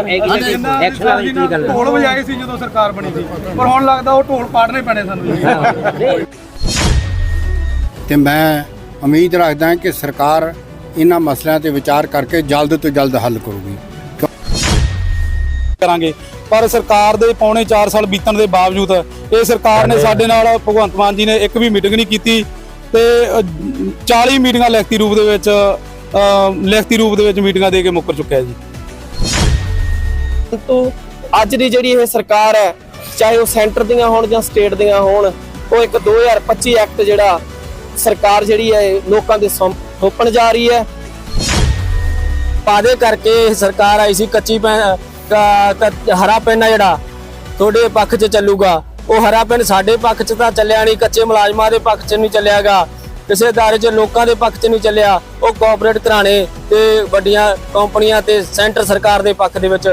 Action ਵਾਲੀ ਕੀ ਗੱਲ ਢੋਲ ਵਜਾਏ ਸੀ ਜਦੋਂ ਸਰਕਾਰ ਬਣੀ ਸੀ ਪਰ ਹੁਣ ਲੱਗਦਾ ਉਹ ਢੋਲ ਪਾੜਨੇ ਪੈਣੇ ਸਾਨੂੰ। ਜੀ ਤੇ ਮੈਂ ਉਮੀਦ ਰੱਖਦਾ ਕਿ ਸਰਕਾਰ ਇਹਨਾਂ ਮਸਲਿਆਂ ਤੇ ਵਿਚਾਰ ਕਰਕੇ ਜਲਦ ਤੋਂ ਜਲਦ ਹੱਲ ਕਰੂਗੀ। ਕਰਾਂਗੇ। ਪਰ ਸਰਕਾਰ ਦੇ ਪੌਣੇ 4 ਸਾਲ ਬੀਤਣ ਦੇ ਬਾਵਜੂਦ ਇਹ ਸਰਕਾਰ ਨੇ ਸਾਡੇ ਨਾਲ ਭਗਵੰਤ ਮਾਨ ਜੀ ਨੇ ਇੱਕ ਵੀ ਮੀਟਿੰਗ ਨਹੀਂ ਕੀਤੀ ਤੇ ਅ, 40 ਮੀਟਿੰਗਾਂ ਲਿਖਤੀ ਰੂਪ ਦੇ ਵਿੱਚ ਲਿਖਤੀ ਰੂਪ ਦੇ ਵਿੱਚ ਮੀਟਿੰਗਾਂ ਦੇ ਕੇ ਮੁੱਕਰ ਚੁੱਕਿਆ ਜੀ। ਪਰੰਤੂ ਅੱਜ ਦੀ ਜਿਹੜੀ ਇਹ ਸਰਕਾਰ ਹੈ, ਚਾਹੇ ਉਹ ਸੈਂਟਰ ਦੀਆਂ ਹੋਣ ਜਾਂ ਸਟੇਟ ਦੀਆਂ ਹੋਣ, ਉਹ ਇੱਕ 2025 ਐਕਟ ਜਿਹੜਾ ਸਰਕਾਰ ਜਿਹੜੀ ਹੈ ਲੋਕਾਂ ਦੇ ਸੌਂਪ- ਜਾ ਰਹੀ ਹੈ। ਵਾਅਦੇ ਕਰਕੇ ਸਰਕਾਰ ਆਈ ਸੀ, ਕੱਚੀ ਹਰਾ ਪੈਨ ਜਿਹੜਾ, ਤੁਹਾਡੇ ਪੱਖ 'ਚ ਚੱਲੂਗਾ। ਉਹ ਹਰਾ ਪੈਨ ਸਾਡੇ ਪੱਖ 'ਚ ਤਾਂ ਚੱਲਿਆ ਨਹੀਂ, ਕੱਚੇ ਮੁਲਾਜ਼ਮਾਂ ਦੇ ਪੱਖ 'ਚ ਨਹੀਂ ਚੱਲਿਆਗਾ। ਕਿਸੇ ਅਦਾਰੇ 'ਚ ਲੋਕਾਂ ਦੇ ਪੱਖ 'ਚ ਨਹੀਂ ਚੱਲਿਆ। ਉਹ ਕਾਰਪੋਰੇਟ ਘਰਾਣੇ ਤੇ ਵੱਡੀਆਂ ਕੰਪਨੀਆਂ ਤੇ ਸੈਂਟਰ ਸਰਕਾਰ ਦੇ ਪੱਖ ਦੇ ਵਿੱਚ